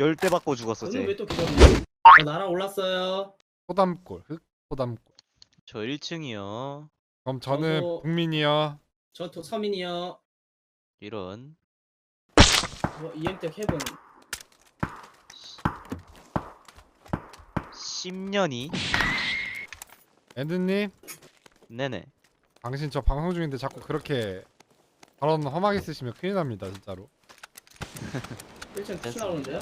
열대 받고 죽었어 쟤. 왜또 기다리냐? 저 나라 올랐어요. 호담골 흑 호담골 저 1층이요. 그럼 저는 저도- 국민이요 저 도, 서민이요. 이런. 뭐 EMT 해본 10년이? 엔드님 네네. 당신 저 방송 중인데 자꾸 그렇게 발언 험하게 쓰시면 큰일 납니다 진짜로 1층 푸시 나오는데요?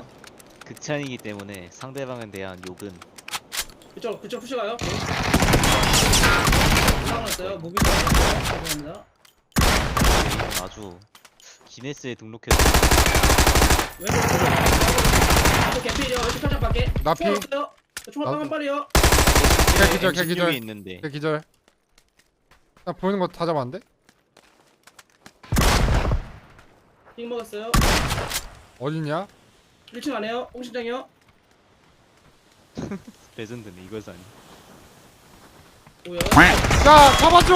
극찬이기 때문에 상대방에 대한 욕은 그쪽 그쪽 푸시 가요? 올라왔어요. 무비 나왔어요. 죄송합니다. 아주 기네스에 등록해서 왼쪽 왼쪽 개피죠. 왼쪽 살짝 밖에. 나 피. 총알 없어요. 총알 나도- 빵한 발이요. 기절, 기절, 기절. 에 있는데 그 기절 나 보이는 거 다 잡았는데? 핑 먹었어요. 어딨냐? 1층 안에요. 홍신장이요. 레전드네 이걸 사니. 뭐야? 야 잡아줘!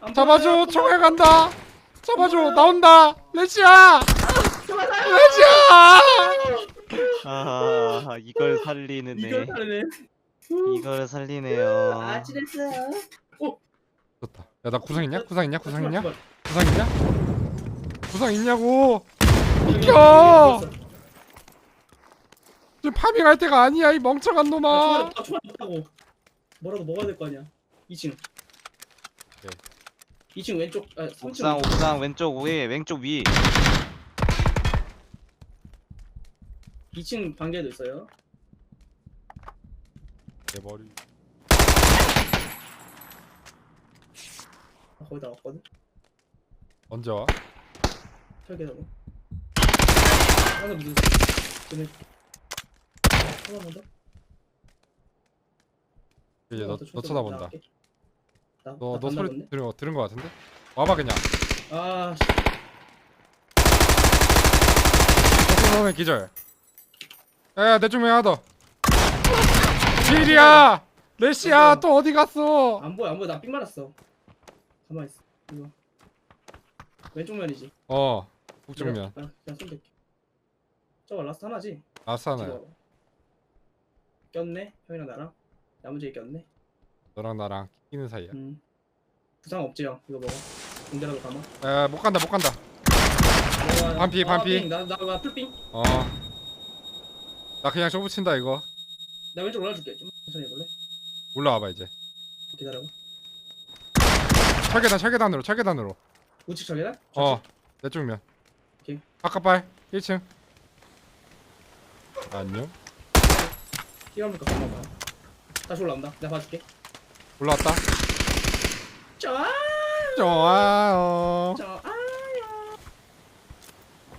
안 잡아줘! 보여요. 총알 간다! 잡아줘! 뭐야? 나온다! 레시야! 잡아요. 레시야! 아 이걸 살리는 이걸 애. 살리네. 이걸 살리네요. 아, 찔했어요. 좋다 야나 구상 있냐? 구상 있냐? 구상 있냐? 구상 있냐? 구상 있냐고! 비켜! 지금 파밍할 때가 아니야 이 멍청한 아, 놈아 없다. 총알 없다고. 뭐라도 먹어야 될 거 아니야. 2층. 오케이. 2층 왼쪽. 아, 3층. 옥상 옥상 왼쪽 위에 왼쪽 위. 2층 방개도 있어요. 내 머리 아, 거의 다 왔거든. 언제 와? 설계하고. 하나 무슨? 그네. 더. 이제 너, 너총 쳐다본다. 나, 너, 나너 소리? 들은 거, 들은 거 같은데? 와봐 그냥 아, 씨. 너는 기절 야야 내 쪽에 하나 더 필이야 레시야 또 어디 갔어 안 보여, 안 보여. 나삥 말았어. 가만 있어. 이거. 왼쪽 면이지. 어 북쪽면 아, 그냥 손 댈게. 저거 라스트 하나지? 아싸나야 찍어. 꼈네? 형이랑 나랑? 나머지 꼈네? 너랑 나랑 끼는 사이야 음. 부상 없지 형. 이거 먹어. 군대라도 가마. 야못 간다 못 간다 내가- 반피, 아, 반피. 삥. 나, 나, 나. 어나 그냥 쇼부 친다 이거 나 왼쪽 올라줄게. 좀 천천히 해볼래? 올라와봐 이제 기다려봐. 철계단 철계단으로 철계단으로 우측 저기다? 어 내 쪽면 오케이. 바깥발 1층 안녕 뛰어오니까 봐. 다시 올라온다. 내가 봐줄게. 올라왔다 좋아. 좋아요 좋아요.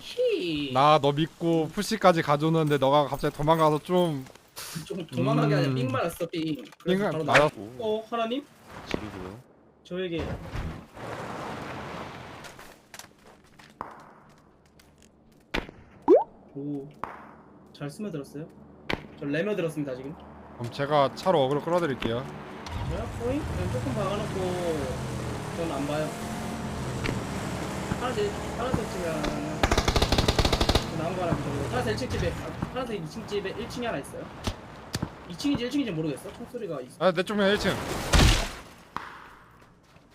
히. 나너 믿고 푸시까지 가져오는데 너가 갑자기 도망가서 좀좀 도망가게 아니라 음. 삥 말았어 삥. 그래서 삥 바로 맞았- 나. 오, 어 하나님? 지르고요. 저에게 오잘 스며들었어요? 저 레며 들었습니다 지금. 그럼 제가 차로 어그로 끌어드릴게요. 저요? 포잉? 그냥 조금 박아놓고 전 안 봐요. 파란색 파란색 집이랑 나온 거 하나 정도 파란색 1층 집에 아, 파란색 2층 집에 1층에 하나 있어요. 2층인지 1층인지 모르겠어. 총소리가 있어. 아내 쪽면 1층.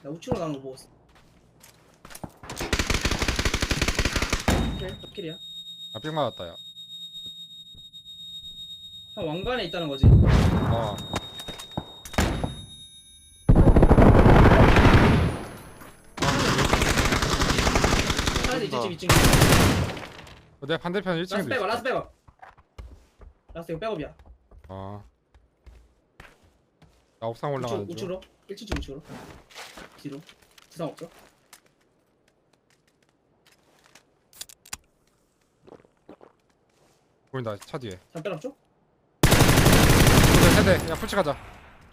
나 우측으로 나온 거 보았어. 오케이 덕킬이야. 아 삥 맞았다 야 형 왕관에 있다는 거지 어. 쏜다. 2층 2층 어, 내 반대편 라스 1층에도 백업 라스 백업 라스 이거 백업이야 어. 나 옥상 올라가는 우측, 중 우측으로 1층 우측으로 뒤로 부상 없죠? 보인다 차 뒤에 잠깐 없죠? 세대 야 푸시 가자.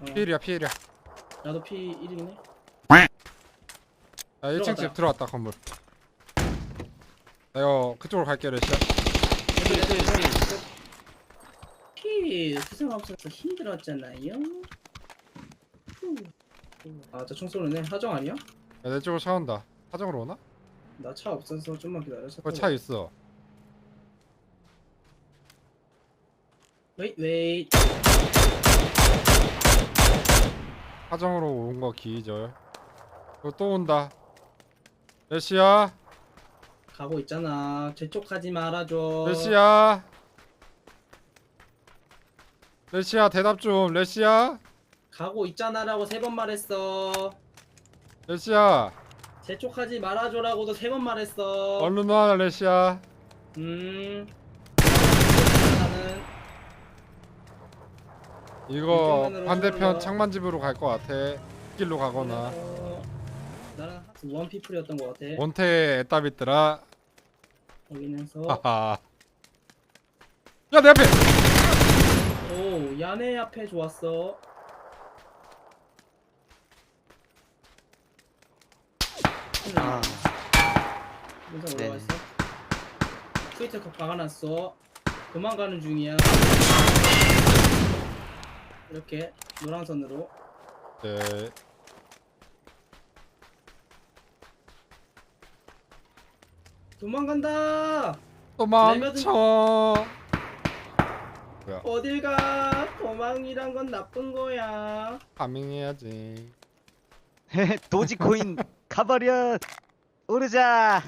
어, 피일이야 피일이야. 나도 1이긴 해야 1층 집 들어왔다. 건물. 나 이거 그쪽으로 갈게 레시야 P 부상 없어서 힘들었잖아요. 아저 총 쏘는 애? 하정 아니야? 야내 쪽으로 차 온다. 사정으로 오나? 나 차 없어서 좀만 기다려 차 거기 타고 차 있어. 웨이 웨이. 사정으로 온 거 기절. 또 온다. 레시야, 가고 있잖아. 재촉하지 말아줘. 레시야. 레시야 대답 좀. 레시야, 가고 있잖아라고 세 번 말했어. 레시야. 재촉하지 말아줘라고도 세 번 말했어. 얼른 와 레시야. 음. 나는 이거 반대편 올라가. 창만집으로 갈 것 같아. 길로 가거나. 어, 나는 원 피플이었던 것 같아. 원태 애따비더라. 확인해서. 하하. 야 내 앞에. 오 야네 앞에 좋았어. 아, 문상 네네. 올라가 있어. 스위트 컵 박아놨어. 도망가는 중이야. 이렇게 노란 선으로. 네. 도망간다. 도망쳐. 뭐야? 어딜 가? 도망이란 건 나쁜 거야. 파밍해야지. 도지코인 가버려. 오르자.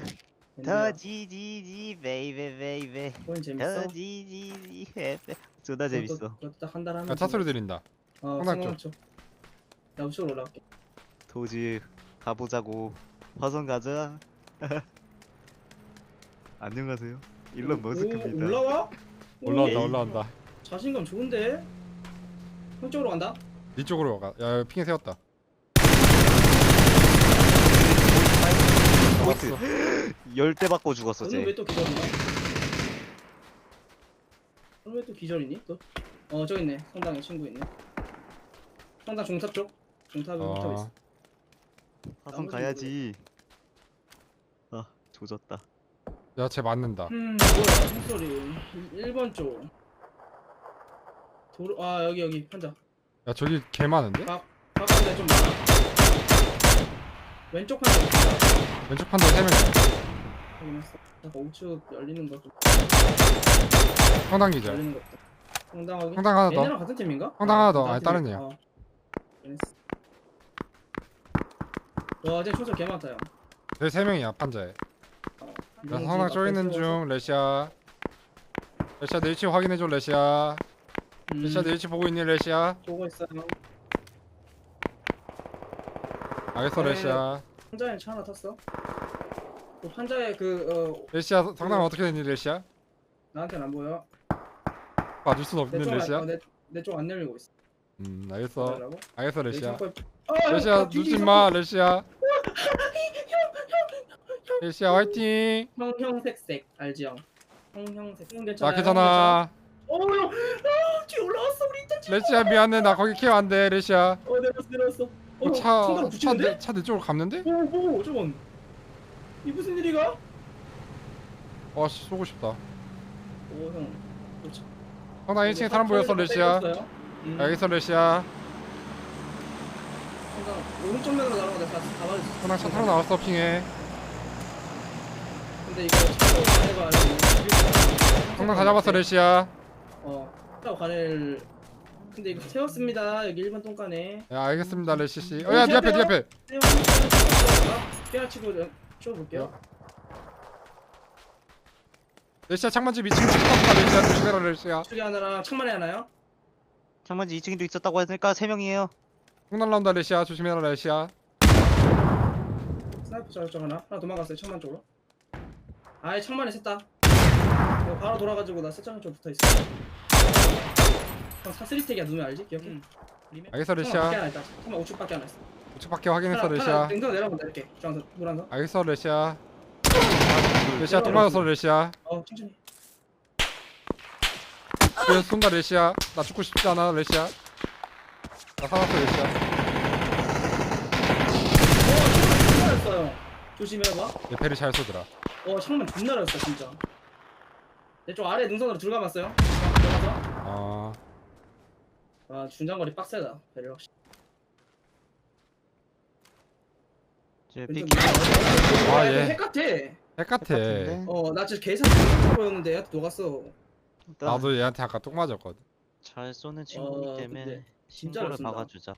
얘들아, 더 지지지 베이베 베이베. 그건 재밌어. 더 지지지 베이베. 존나 재밌어. 그것도 딱한 달에 한 야, 번. 차 소리 들린다. 어, 성남 쪽. 나 우측으로 올라갈게. 도지 가보자고. 화성 가자. 안녕하세요. 일론 오, 머스크입니다. 올라와? 올라온다 오, 올라온다. 자신감 좋은데? 형 쪽으로 간다. 이쪽으로 가. 야 핑에 세웠다. 열대 받고 죽었어 너는 쟤. 왜또 기절이냐? 왜 또 기절이니? 또? 어 저기 있네. 성당에 친구 있네. 성당 종탑 쪽. 종탑에 붙어 있어. 어. 화성 가야지. 아 조졌다. 야 쟤 맞는다. 음 뭐야 총소리. 1번 쪽. 도로 아 여기 여기 환자. 야 저기 개 많은데? 바깥에 좀 많아. 왼쪽 환자. 왼쪽 판도 세 명이야. 확인했어. 잠깐 우측 열리는 거 좀. 성당 기절. 열리는 거 없다. 성당하게. 성당 하나 더. 얘네랑 같은 팀인가? 성당 하나 더. 아니, 다른 팀. 애야. 어. 와, 쟤 총소 개 많다 형. 내세 명이야 판자에. 어. 나 이동지 성당 쪼이는. 중 레시아. 레시아 내 위치 확인해줘 레시아. 음, 레시아 내 위치 보고 있니 레시아? 보고 있어요. 알겠어 네. 레시아. 환자에 차 하나 탔어. 그 환자의 그 어, 레시아 성당 어떻게 됐니 레시아? 나한테는 안 보여. 봐줄 순 없는 레시아. 안, 내쪽 안 열리고 있어. 음 알겠어. 뭐라고? 알겠어 내 레시아. 창고에- 아, 레시아 나 뒤지기 늦지 마 레시아. 레시아 화이팅. 형, 형색색 알지 형? 형, 형색. 형나 괜찮아. 괜찮아. 어, 형. 아, 뒤에 올라왔어 우리 일단. 레시아 미안해 나 거기 케어 안돼 레시아. 어, 내렸어, 내렸어. 어, 차차내 붙이는데? 차내 쪽으로 갔는데? 오, 오, 저건. 이 무슨 일이가? 와씨 쏘고 싶다. 오, 형. 그렇지. 성당 1층에 사람 보였어 레시아. 음. 알겠어 레시아. 항상 오른쪽 면으로 나가는 거다 가만히 있어. 성당 차 타러 나왔어 핑에. 근데 이거 차고 가래가 아니고 성당 다 잡았어 레시아. 어 차고 가래를 근데 이거 세웠습니다 여기 1번 똥간에 야 알겠습니다 레시 씨. 어야 네 앞에 네 앞에. 깨알 치고 좀치 워볼게요 레시아 창문집 2층 찍었다 레시아 조심해라 레시아. 축이 하나랑 창만에 하나요? 창문지 2층에도 있었다고 했으니까 3명이에요. 콩 날라온다 레시아 조심해라 레시아. 스나이퍼 저쪽 하나 하나 도망갔어요 창만 쪽으로 아예 창만에 샜다 이거 바로 돌아가지고 나 세창 쪽 붙어 있어 형 사스리스택이야 누면 알지? 기억해? 음. 알겠어 창만 밖에 레시아. 하나 있다 창만 우측 밖에 하나 있어 우측 밖에 확인했어 하나, 레시아. 하나 냉동 내려본다 이렇게 주황선 노란선 알겠어 레시아. 레시아 또 맞았어 레시아. 어 천천히 그래서 쏜다 레시아. 나 죽고 싶지 않아 레시아. 나 살았어 레시아. 어 창만 존나였어요 조심해봐 얘 배를 잘 쏘더라. 어 창만 존나였어 진짜 내쪽 아래 능선으로 들어가봤어요 들어가서 아아 중장거리 빡세다 배를 확실히 제 왼쪽 픽. 능선. 아, 야, 얘. 이거 핵 같아 핵 같아. 같은데? 어 나 진짜 계산 보였는데 얘한테 녹았어 나도 얘한테 아까 똥 맞았거든. 잘 쏘는 친구이기 어, 때문에 근데 진짜로 신고를 쏜다. 박아주자